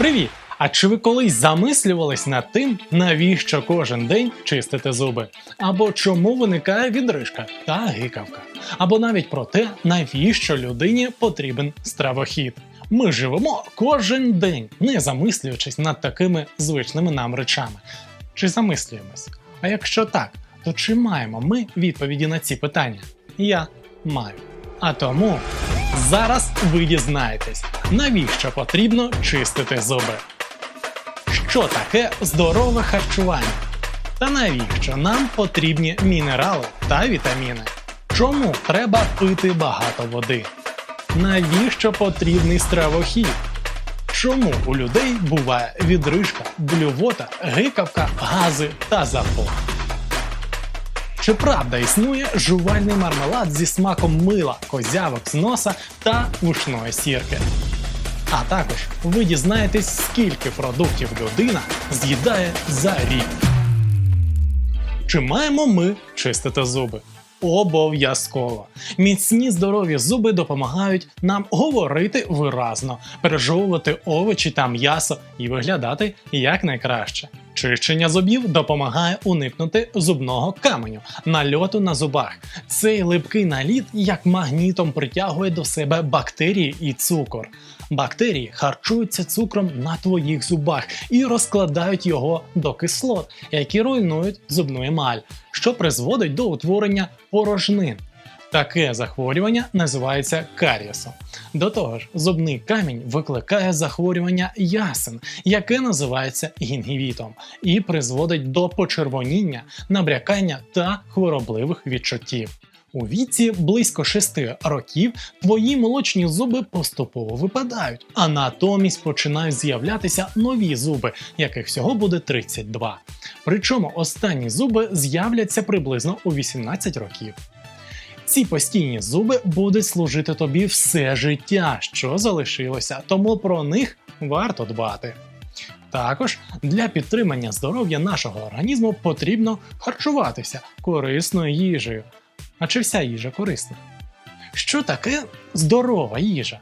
Привіт! А чи ви колись замислювались над тим, навіщо кожен день чистити зуби? Або чому виникає відрижка та гикавка? Або навіть про те, навіщо людині потрібен стравохід? Ми живемо кожен день, не замислюючись над такими звичними нам речами. Чи замислюємось? А якщо так, то чи маємо ми відповіді на ці питання? Я маю. А тому зараз ви дізнаєтесь, навіщо потрібно чистити зуби. Що таке здорове харчування? Та навіщо нам потрібні мінерали та вітаміни? Чому треба пити багато води? Навіщо потрібний стравохід? Чому у людей буває відрижка, блювота, гикавка, гази та запор? Чи правда існує жувальний мармелад зі смаком мила, козявок з носа та вушної сірки? А також ви дізнаєтесь, скільки продуктів людина з'їдає за рік. Чи маємо ми чистити зуби? Обов'язково. Міцні здорові зуби допомагають нам говорити виразно, пережовувати овочі та м'ясо і виглядати якнайкраще. Чищення зубів допомагає уникнути зубного каменю, нальоту на зубах. Цей липкий наліт як магнітом притягує до себе бактерії і цукор. Бактерії харчуються цукром на твоїх зубах і розкладають його до кислот, які руйнують зубну емаль, що призводить до утворення порожнин. Таке захворювання називається карієсом. До того ж, зубний камінь викликає захворювання ясен, яке називається гінгівітом, і призводить до почервоніння, набрякання та хворобливих відчуттів. У віці близько 6 років твої молочні зуби поступово випадають, а натомість починають з'являтися нові зуби, яких всього буде 32. Причому останні зуби з'являться приблизно у 18 років. Ці постійні зуби будуть служити тобі все життя, що залишилося, тому про них варто дбати. Також для підтримання здоров'я нашого організму потрібно харчуватися корисною їжею. А чи вся їжа корисна? Що таке здорова їжа?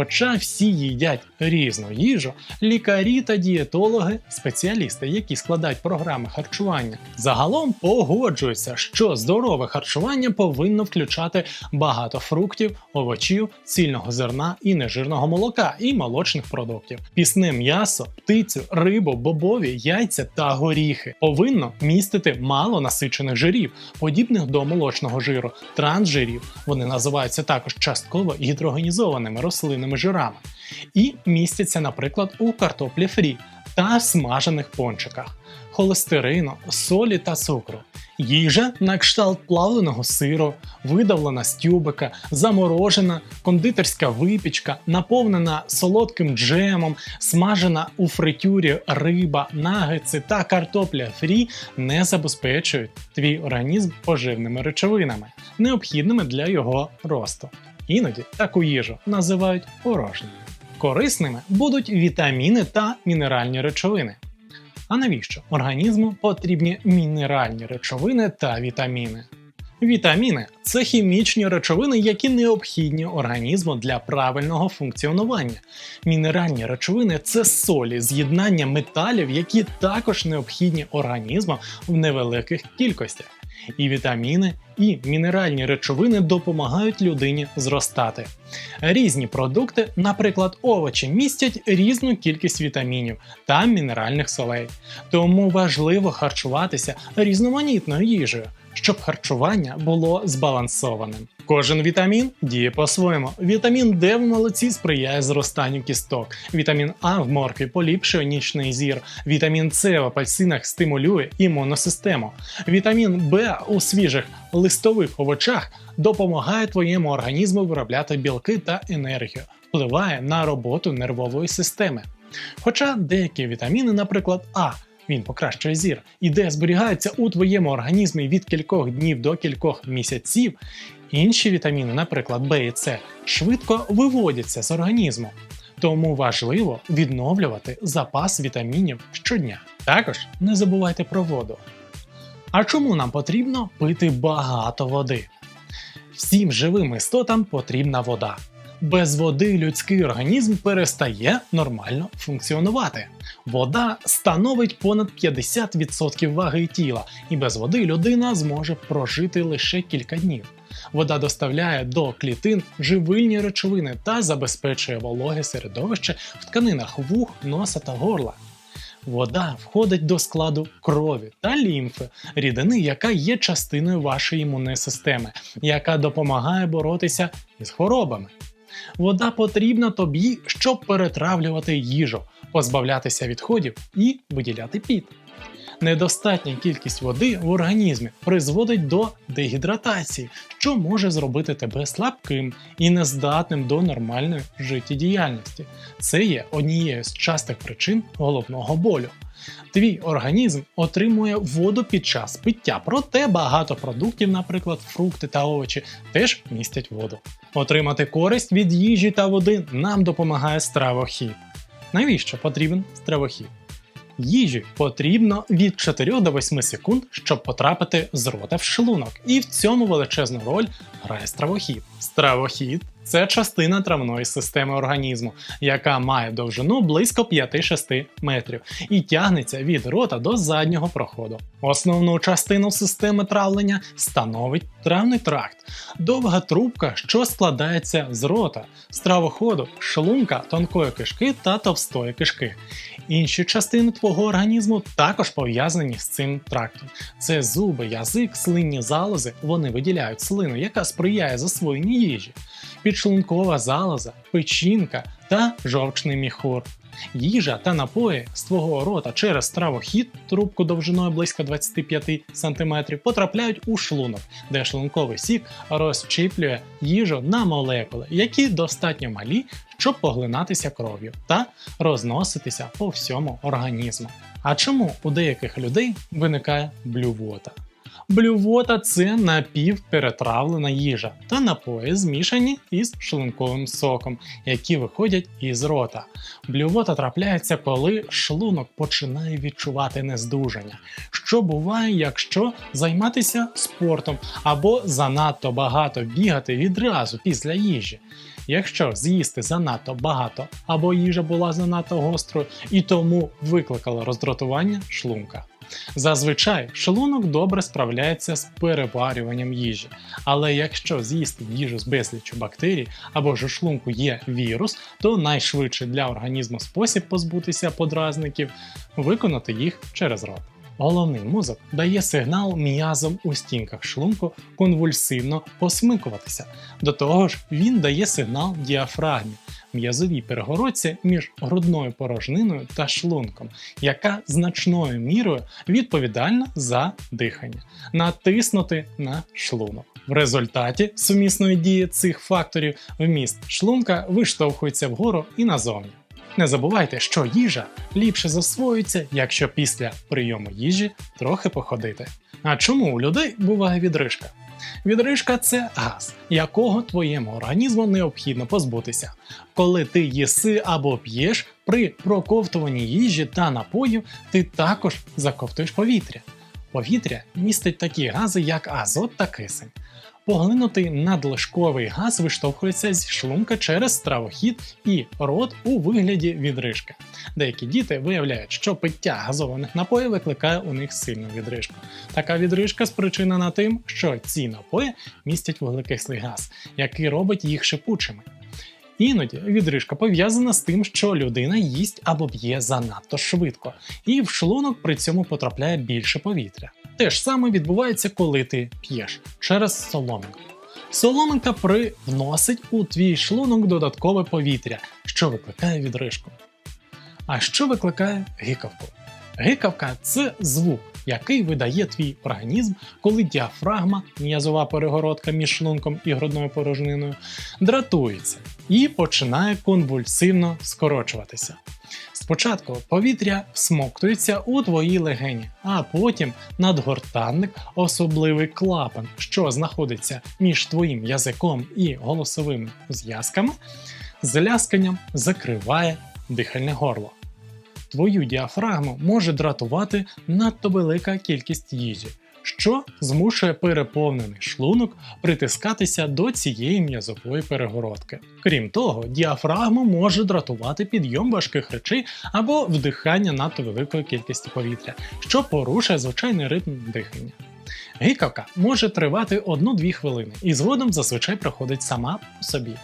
Хоча всі їдять різну їжу, лікарі та дієтологи, спеціалісти, які складають програми харчування, загалом погоджуються, що здорове харчування повинно включати багато фруктів, овочів, цільного зерна і нежирного молока і молочних продуктів, пісне м'ясо, птицю, рибу, бобові, яйця та горіхи. Повинно містити мало насичених жирів, подібних до молочного жиру, трансжирів. Вони називаються також частково гідрогенізованими рослинними жирами і містяться, наприклад, у картоплі фрі та смажених пончиках, холестерину, солі та цукру. Їжа на кшталт плавленого сиру, видавлена з тюбика, заморожена, кондитерська випічка, наповнена солодким джемом, смажена у фритюрі риба, нагетси та картопля фрі не забезпечують твій організм поживними речовинами, необхідними для його росту. Іноді таку їжу називають порожньою. Корисними будуть вітаміни та мінеральні речовини. А навіщо організму потрібні мінеральні речовини та вітаміни? Вітаміни це хімічні речовини, які необхідні організму для правильного функціонування. Мінеральні речовини це солі, з'єднання металів, які також необхідні організму в невеликих кількостях. І вітаміни, і мінеральні речовини допомагають людині зростати. Різні продукти, наприклад, овочі, містять різну кількість вітамінів та мінеральних солей. Тому важливо харчуватися різноманітною їжею, щоб харчування було збалансованим. Кожен вітамін діє по-своєму. Вітамін Д в молоці сприяє зростанню кісток. Вітамін А в моркві поліпшує нічний зір. Вітамін С в апельсинах стимулює імунну систему. Вітамін Б у свіжих листових овочах допомагає твоєму організму виробляти білки та енергію, впливає на роботу нервової системи. Хоча деякі вітаміни, наприклад, А, він покращує зір, і де зберігається у твоєму організмі від кількох днів до кількох місяців, інші вітаміни, наприклад, Б і С, швидко виводяться з організму. Тому важливо відновлювати запас вітамінів щодня. Також не забувайте про воду. А чому нам потрібно пити багато води? Всім живим істотам потрібна вода. Без води людський організм перестає нормально функціонувати. Вода становить понад 50% ваги тіла, і без води людина зможе прожити лише кілька днів. Вода доставляє до клітин живильні речовини та забезпечує вологе середовище в тканинах вух, носа та горла. Вода входить до складу крові та лімфи, рідини, яка є частиною вашої імунної системи, яка допомагає боротися із хворобами. Вода потрібна тобі, щоб перетравлювати їжу, позбавлятися відходів і виділяти піт. Недостатня кількість води в організмі призводить до дегідратації, що може зробити тебе слабким і нездатним до нормальної життєдіяльності. Це є однією з частих причин головного болю. Твій організм отримує воду під час пиття, проте багато продуктів, наприклад, фрукти та овочі, теж містять воду. Отримати користь від їжі та води нам допомагає стравохід. Навіщо потрібен стравохід? Їжі потрібно від 4 до 8 секунд, щоб потрапити з рота в шлунок, і в цьому величезну роль грає стравохід. Стравохід це частина травної системи організму, яка має довжину близько 5-6 метрів і тягнеться від рота до заднього проходу. Основну частину системи травлення становить травний тракт, довга трубка, що складається з рота, стравоходу, шлунка, тонкої кишки та товстої кишки. Інші частини твого організму також пов'язані з цим трактом. Це зуби, язик, слинні залози. Вони виділяють слину, яка сприяє засвоєнню їжі, підшлункова залоза, печінка та жовчний міхур. Їжа та напої з твого рота через стравохід, трубку довжиною близько 25 см, потрапляють у шлунок, де шлунковий сік розчіплює їжу на молекули, які достатньо малі, щоб поглинатися кров'ю та розноситися по всьому організму. А чому у деяких людей виникає блювота? Блювота це напівперетравлена їжа та напої, змішані із шлунковим соком, які виходять із рота. Блювота трапляється, коли шлунок починає відчувати нездужання, що буває, якщо займатися спортом або занадто багато бігати відразу після їжі. Якщо з'їсти занадто багато або їжа була занадто гострою і тому викликала роздратування шлунка. Зазвичай шлунок добре справляється з переварюванням їжі, але якщо з'їсти їжу з безліччю бактерій або ж у шлунку є вірус, то найшвидший для організму спосіб позбутися подразників виконати їх через рот. Головний мозок дає сигнал м'язам у стінках шлунку конвульсивно посмикуватися. До того ж, він дає сигнал діафрагмі, м'язовій перегородці між грудною порожниною та шлунком, яка значною мірою відповідальна за дихання, натиснути на шлунок. В результаті сумісної дії цих факторів вміст шлунка виштовхується вгору і назовні. Не забувайте, що їжа ліпше засвоюється, якщо після прийому їжі трохи походити. А чому у людей буває відрижка? Відрижка це газ, якого твоєму організму необхідно позбутися. Коли ти їси або п'єш, при проковтуванні їжі та напоїв ти також заковтуєш повітря. Повітря містить такі гази, як азот та кисень. Поглинутий надлишковий газ виштовхується зі шлунка через стравохід і рот у вигляді відрижки. Деякі діти виявляють, що пиття газованих напоїв викликає у них сильну відрижку. Така відрижка спричинена тим, що ці напої містять вуглекислий газ, який робить їх шипучими. Іноді відрижка пов'язана з тим, що людина їсть або п'є занадто швидко, і в шлунок при цьому потрапляє більше повітря. Те ж саме відбувається, коли ти п'єш через соломинку. Соломинка привносить у твій шлунок додаткове повітря, що викликає відрижку. А що викликає гикавку? Гикавка це звук, який видає твій організм, коли діафрагма, м'язова перегородка між шлунком і грудною порожниною, дратується і починає конвульсивно скорочуватися. Спочатку повітря всмоктується у твої легені, а потім надгортанник, особливий клапан, що знаходиться між твоїм язиком і голосовими зв'язками, з лясканням закриває дихальне горло. Твою діафрагму може дратувати надто велика кількість їжі, що змушує переповнений шлунок притискатися до цієї м'язової перегородки. Крім того, діафрагму може дратувати підйом важких речей або вдихання надто великої кількості повітря, що порушує звичайний ритм дихання. Гикавка може тривати 1-2 хвилини і згодом зазвичай проходить сама по собі.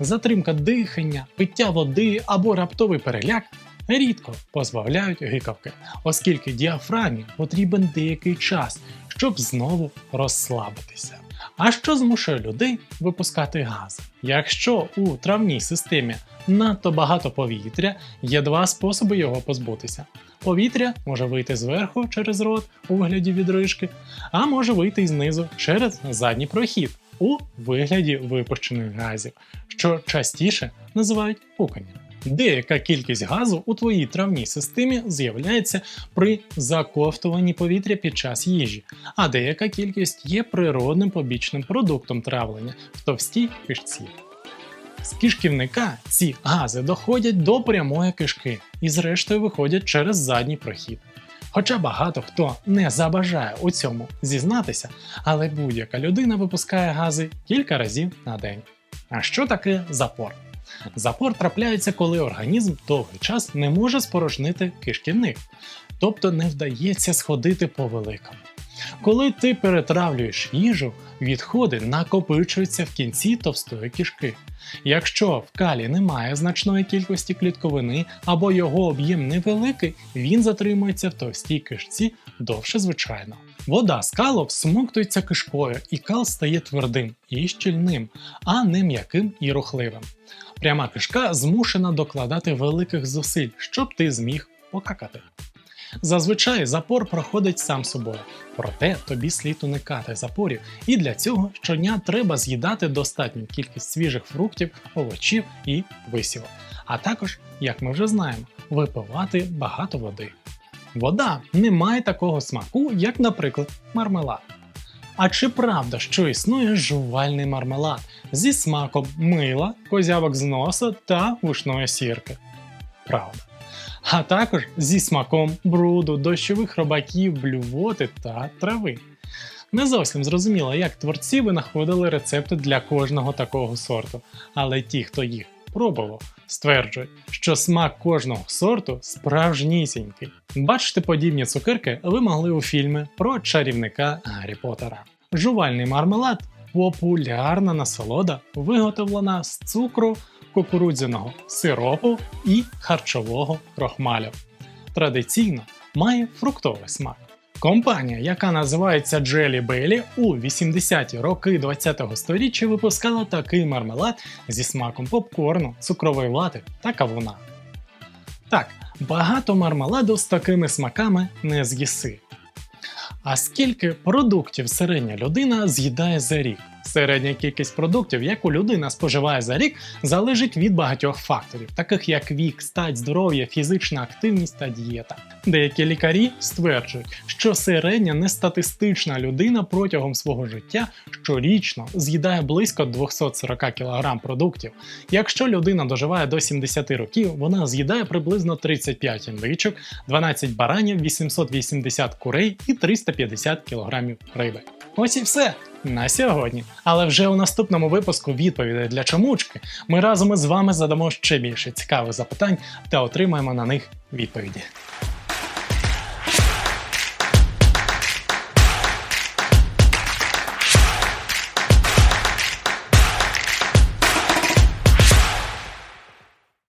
Затримка дихання, пиття води або раптовий переляк рідко позбавляють гикавки, оскільки діафрагмі потрібен деякий час, щоб знову розслабитися. А що змушує людей випускати газ? Якщо у травній системі надто багато повітря, є два способи його позбутися. Повітря може вийти зверху через рот у вигляді відрижки, а може вийти знизу через задній прохід у вигляді випущених газів, що частіше називають пуканням. Деяка кількість газу у твоїй травній системі з'являється при заковтуванні повітря під час їжі, а деяка кількість є природним побічним продуктом травлення в товстій кишці. З кишківника ці гази доходять до прямої кишки і зрештою виходять через задній прохід. Хоча багато хто не забажає у цьому зізнатися, але будь-яка людина випускає гази кілька разів на день. А що таке запор? Запор трапляється, коли організм довгий час не може спорожнити кишківник, тобто не вдається сходити по великому. Коли ти перетравлюєш їжу, відходи накопичуються в кінці товстої кишки. Якщо в калі немає значної кількості клітковини або його об'єм невеликий, він затримується в товстій кишці довше звичайного. Вода з калу всмоктується кишкою, і кал стає твердим і щільним, а не м'яким і рухливим. Пряма кишка змушена докладати великих зусиль, щоб ти зміг покакати. Зазвичай запор проходить сам собою, проте тобі слід уникати запорів, і для цього щодня треба з'їдати достатню кількість свіжих фруктів, овочів і висівок. А також, як ми вже знаємо, випивати багато води. Вода не має такого смаку, як, наприклад, мармелад. А чи правда, що існує жувальний мармелад зі смаком мила, козявок з носа та вушної сірки? Правда. А також зі смаком бруду, дощових робаків, блювоти та трави. Не зовсім зрозуміло, як творці винаходили рецепти для кожного такого сорту, але ті, хто їх пробував, стверджують, що смак кожного сорту справжнісінький. Бачити подібні цукерки ви могли у фільмі про чарівника Гаррі Поттера. Жувальний мармелад популярна насолода, виготовлена з цукру, кукурудзяного сиропу і харчового крохмалю. Традиційно має фруктовий смак. Компанія, яка називається Jelly Belly, у 80-ті роки 20-го сторіччя випускала такий мармелад зі смаком попкорну, цукрової вати та кавуна. Так, багато мармеладу з такими смаками не з'їси. А скільки продуктів середня людина з'їдає за рік? Середня кількість продуктів, яку людина споживає за рік, залежить від багатьох факторів, таких як вік, стать, здоров'я, фізична активність та дієта. Деякі лікарі стверджують, що середня нестатистична людина протягом свого життя щорічно з'їдає близько 240 кг продуктів. Якщо людина доживає до 70 років, вона з'їдає приблизно 35 індичок, 12 баранів, 880 курей і 350 кг риби. Ось і все на сьогодні. Але вже у наступному випуску відповідей для чомучки ми разом із вами задамо ще більше цікавих запитань та отримаємо на них відповіді.